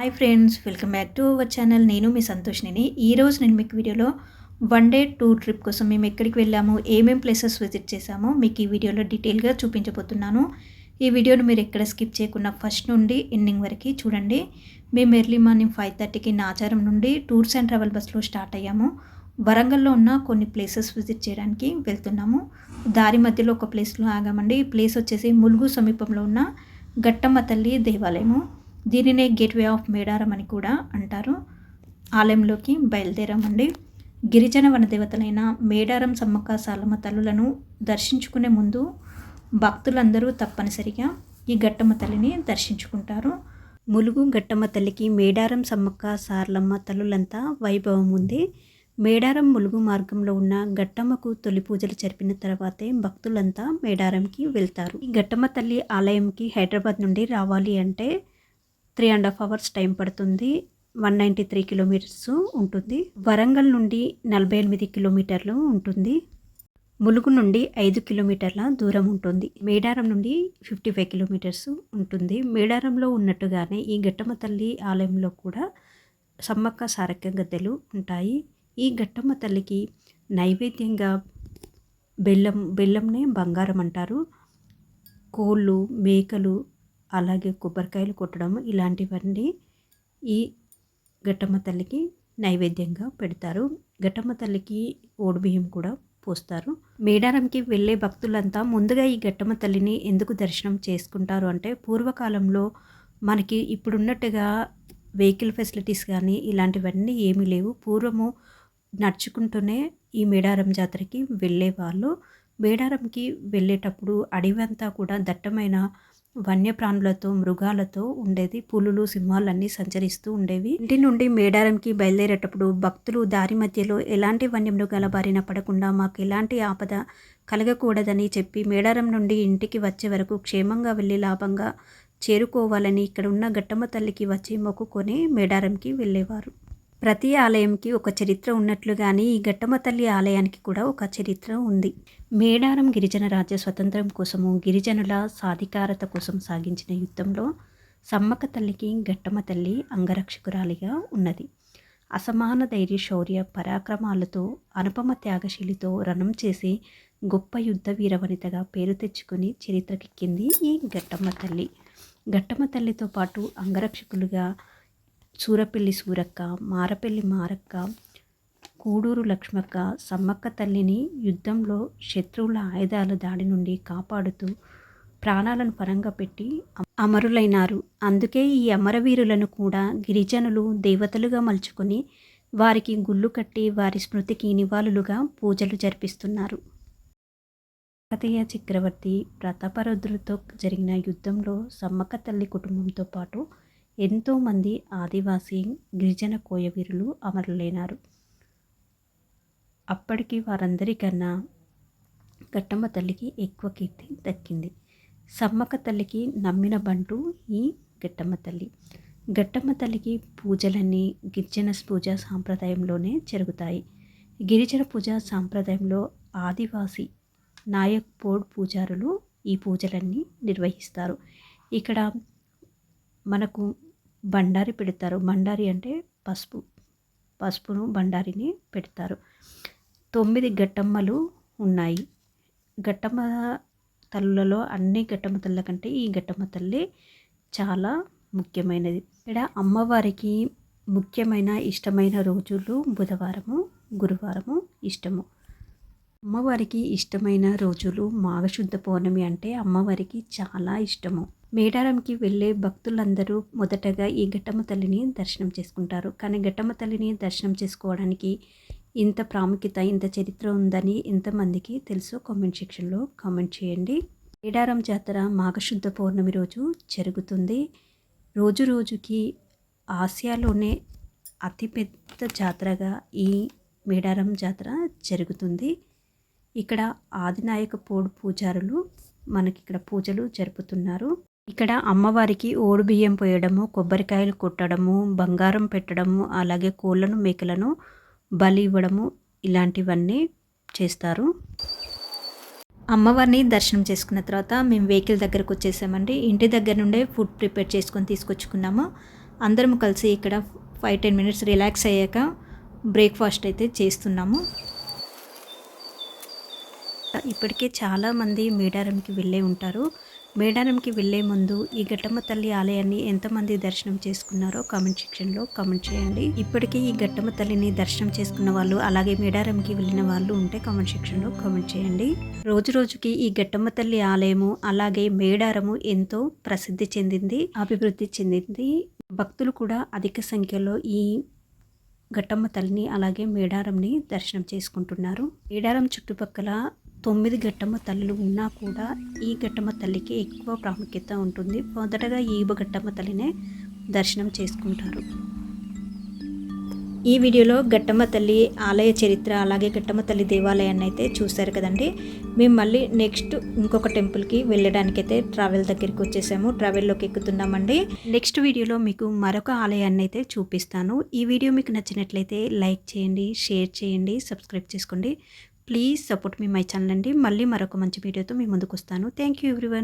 Hi friends welcome back to our channel నేను మీ సంతోష్ని ఈరోజు నేను మీకు వీడియోలో వన్ డే టూర్ ట్రిప్ కోసం మేము ఎక్కడికి వెళ్ళాము ఏమేం ప్లేసెస్ విజిట్ చేసామో మీకు ఈ వీడియోలో డీటెయిల్గా చూపించబోతున్నాను. ఈ వీడియోను మీరు ఎక్కడ స్కిప్ చేయకుండా ఫస్ట్ నుండి ఎండింగ్ వరకు చూడండి. మేము ఎర్లీ మార్నింగ్ ఫైవ్ థర్టీకి నాచారం నుండి టూర్స్ అండ్ ట్రావెల్ బస్లో స్టార్ట్ అయ్యాము. వరంగల్లో ఉన్న కొన్ని ప్లేసెస్ విజిట్ చేయడానికి వెళ్తున్నాము. దారి మధ్యలో ఒక ప్లేస్లో ఆగామండి. ఈ ప్లేస్ వచ్చేసి ములుగు సమీపంలో ఉన్న గట్టమ్మ తల్లి దేవాలయము. దీనినే గేట్వే ఆఫ్ మేడారం అని కూడా అంటారు. ఆలయంలోకి బయలుదేరామండి. గిరిజన వనదేవతలైన మేడారం సమ్మక్క సాలమ్మ తల్లులను దర్శించుకునే ముందు భక్తులందరూ తప్పనిసరిగా ఈ గట్టమ్మ తల్లిని దర్శించుకుంటారు. ములుగు గట్టమ్మ తల్లికి మేడారం సమ్మక్క సార్లమ్మ తల్లులంతా వైభవం ఉంది. మేడారం ములుగు మార్గంలో ఉన్న గట్టమ్మకు తొలి పూజలు జరిపిన తర్వాతే భక్తులంతా మేడారంకి వెళ్తారు. ఈ గట్టమ్మ తల్లి ఆలయంకి హైదరాబాద్ నుండి రావాలి అంటే three and half hours time పడుతుంది. వన్ నైంటీ త్రీ కిలోమీటర్స్ ఉంటుంది. వరంగల్ నుండి నలభై ఎనిమిది కిలోమీటర్లు ఉంటుంది. ములుగు నుండి ఐదు కిలోమీటర్ల దూరం ఉంటుంది. మేడారం నుండి ఫిఫ్టీ ఫైవ్ కిలోమీటర్స్ ఉంటుంది. మేడారంలో ఉన్నట్టుగానే ఈ గట్టమ్మ తల్లి ఆలయంలో కూడా సమ్మక్క సారక్య గద్దెలు ఉంటాయి. ఈ ఘట్టమ్మ తల్లికి నైవేద్యంగా బెల్లం బెల్లంనే బంగారం అంటారు. కోళ్ళు మేకలు అలాగే కొబ్బరికాయలు కొట్టడం ఇలాంటివన్నీ ఈ ఘట్టమ్మ తల్లికి నైవేద్యంగా పెడతారు. ఘట్టమ్మ తల్లికి ఓడిబియ్యం కూడా పోస్తారు. మేడారంకి వెళ్ళే భక్తులంతా ముందుగా ఈ ఘట్టమ్మ తల్లిని ఎందుకు దర్శనం చేసుకుంటారు అంటే పూర్వకాలంలో మనకి ఇప్పుడున్నట్టుగా వెహికల్ ఫెసిలిటీస్ కానీ ఇలాంటివన్నీ ఏమీ లేవు. పూర్వము నడుచుకుంటూనే ఈ మేడారం జాతరకి వెళ్ళేవాళ్ళు. మేడారంకి వెళ్ళేటప్పుడు అడవి అంతా కూడా దట్టమైన వన్యప్రాణులతో మృగాలతో ఉండేది. పులులు సింహాలన్నీ సంచరిస్తూ ఉండేవి. ఇంటి నుండి మేడారంకి బయలుదేరేటప్పుడు భక్తులు దారి మధ్యలో ఎలాంటి వన్యమృగాల బారిన పడకుండా మాకు ఎలాంటి ఆపద కలగకూడదని చెప్పి మేడారం నుండి ఇంటికి వచ్చే వరకు క్షేమంగా వెళ్ళి లాభంగా చేరుకోవాలని ఇక్కడ ఉన్న గట్టమ్మ తల్లికి వచ్చి మొక్కుకొని మేడారంకి వెళ్ళేవారు. ప్రతి ఆలయంకి ఒక చరిత్ర ఉన్నట్లుగానే ఈ ఘట్టమ తల్లి ఆలయానికి కూడా ఒక చరిత్ర ఉంది. మేడారం గిరిజన రాజ్య స్వతంత్రం కోసము గిరిజనుల సాధికారత కోసం సాగించిన యుద్ధంలో సమ్మక్క తల్లికి ఘట్టమ తల్లి అంగరక్షకురాలిగా ఉన్నది. అసమాన ధైర్య శౌర్య పరాక్రమాలతో అనుపమ త్యాగశీలితో రణం చేసి గొప్ప యుద్ధ వీరవనితగా పేరు తెచ్చుకుని చరిత్రకెక్కింది ఈ ఘట్టమ్మ తల్లి. ఘట్టమ్మ తల్లితో పాటు అంగరక్షకులుగా సూరపెల్లి సూరక్క మారపల్లి మారక్క కూడూరు లక్ష్మక్క సమ్మక్క తల్లిని యుద్ధంలో శత్రువుల ఆయుధాల దాడి నుండి కాపాడుతూ ప్రాణాలను పరంగా పెట్టి అమరులైనారు. అందుకే ఈ అమరవీరులను కూడా గిరిజనులు దేవతలుగా మలుచుకొని వారికి గుళ్ళు కట్టి వారి స్మృతికి నివాళులుగా పూజలు జరిపిస్తున్నారు. కాకతీయ చక్రవర్తి ప్రతాపరుద్రులతో జరిగిన యుద్ధంలో సమ్మక్క తల్లి కుటుంబంతో పాటు ఎంతోమంది ఆదివాసీ గిరిజన కోయవీరులు అమరులైనారు. అప్పటికి వారందరికన్నా ఘట్టమ్మ తల్లికి ఎక్కువ కీర్తి దక్కింది. సమ్మక్క తల్లికి నమ్మిన బంటు ఈ ఘట్టమ్మ తల్లి. ఘట్టమ్మ తల్లికి పూజలన్నీ గిరిజన పూజ సాంప్రదాయంలోనే జరుగుతాయి. గిరిజన పూజ సాంప్రదాయంలో ఆదివాసి నాయక్ బోర్డ్ పూజారులు ఈ పూజలన్నీ నిర్వహిస్తారు. ఇక్కడ మనకు బండారి పెడతారు. బండారి అంటే పసుపు. పసుపును బండారిని పెడతారు. తొమ్మిది గట్టమ్మలు ఉన్నాయి. గట్టమ్మ తల్లులలో అన్ని గట్టమ్మ తల్ల కంటే ఈ గట్టమ్మ తల్లి చాలా ముఖ్యమైనది. ఇక్కడ అమ్మవారికి ముఖ్యమైన ఇష్టమైన రోజులు బుధవారము గురువారము ఇష్టము. అమ్మవారికి ఇష్టమైన రోజులు మాఘశుద్ధ పౌర్ణమి అంటే అమ్మవారికి చాలా ఇష్టము. మేడారంకి వెళ్ళే భక్తులందరూ మొదటగా ఈ ఘట్టమ్మ తల్లిని దర్శనం చేసుకుంటారు. కానీ ఘట్టమ్మ తల్లిని దర్శనం చేసుకోవడానికి ఇంత ప్రాముఖ్యత ఇంత చరిత్ర ఉందని ఎంతమందికి తెలుసో కామెంట్ సెక్షన్లో కామెంట్ చేయండి. మేడారం జాతర మాఘశుద్ధ పౌర్ణమి రోజు జరుగుతుంది. రోజు రోజుకి ఆసియాలోనే అతిపెద్ద జాతరగా ఈ మేడారం జాతర జరుగుతుంది. ఇక్కడ ఆదినాయక పోడు పూజారులు మనకి ఇక్కడ పూజలు జరుపుతున్నారు. ఇక్కడ అమ్మవారికి ఓడు బియ్యం పోయడము కొబ్బరికాయలు కొట్టడము బంగారం పెట్టడము అలాగే కోళ్ళను మేకలను బలి ఇవ్వడము ఇలాంటివన్నీ చేస్తారు. అమ్మవారిని దర్శనం చేసుకున్న తర్వాత మేము వెహికల్ దగ్గరకు వచ్చేసామండి. ఇంటి దగ్గర నుండే ఫుడ్ ప్రిపేర్ చేసుకొని తీసుకొచ్చుకున్నాము. అందరం కలిసి ఇక్కడ ఫైవ్ టెన్ మినిట్స్ రిలాక్స్ అయ్యాక బ్రేక్ఫాస్ట్ అయితే చేస్తున్నాము. ఇప్పటికే చాలామంది మేడారంకి వెళ్ళే ఉంటారు. మేడారంకి వెళ్ళే ముందు ఈ ఘట్టమ్మ తల్లి ఆలయాన్ని ఎంతమంది దర్శనం చేసుకున్నారో కామెంట్ సెక్షన్లో కామెంట్ చేయండి. ఇప్పటికే ఈ ఘట్టమ్మ తల్లిని దర్శనం చేసుకున్న వాళ్ళు అలాగే మేడారంకి వెళ్ళిన వాళ్ళు ఉంటే కామెంట్ సెక్షన్లో కామెంట్ చేయండి. రోజు రోజుకి ఈ ఘట్టమ్మ తల్లి ఆలయము అలాగే మేడారము ఎంతో ప్రసిద్ధి చెందింది అభివృద్ధి చెందింది. భక్తులు కూడా అధిక సంఖ్యలో ఈ ఘట్టమ్మ తల్లిని అలాగే మేడారంని దర్శనం చేసుకుంటున్నారు. మేడారం చుట్టుపక్కల తొమ్మిది ఘట్టమ్మ తల్లులు ఉన్నా కూడా ఈ ఘట్టమ్మ తల్లికి ఎక్కువ ప్రాముఖ్యత ఉంటుంది. మొదటగా ఈ ఘట్టమ్మ తల్లినే దర్శనం చేసుకుంటారు. ఈ వీడియోలో ఘట్టమ్మ తల్లి ఆలయ చరిత్ర అలాగే ఘట్టమ్మ తల్లి దేవాలయాన్ని అయితే చూశారు కదండి. మేము మళ్ళీ నెక్స్ట్ ఇంకొక టెంపుల్కి వెళ్ళడానికైతే ట్రావెల్ దగ్గరికి వచ్చేసాము. ట్రావెల్లోకి ఎక్కుతున్నామండి. నెక్స్ట్ వీడియోలో మీకు మరొక ఆలయాన్ని అయితే చూపిస్తాను. ఈ వీడియో మీకు నచ్చినట్లయితే లైక్ చేయండి షేర్ చేయండి సబ్స్క్రైబ్ చేసుకోండి. Please support me my channel అండి. మళ్ళీ మరొక మంచి వీడియోతో మీ ముందుకు వస్తాను. Thank you everyone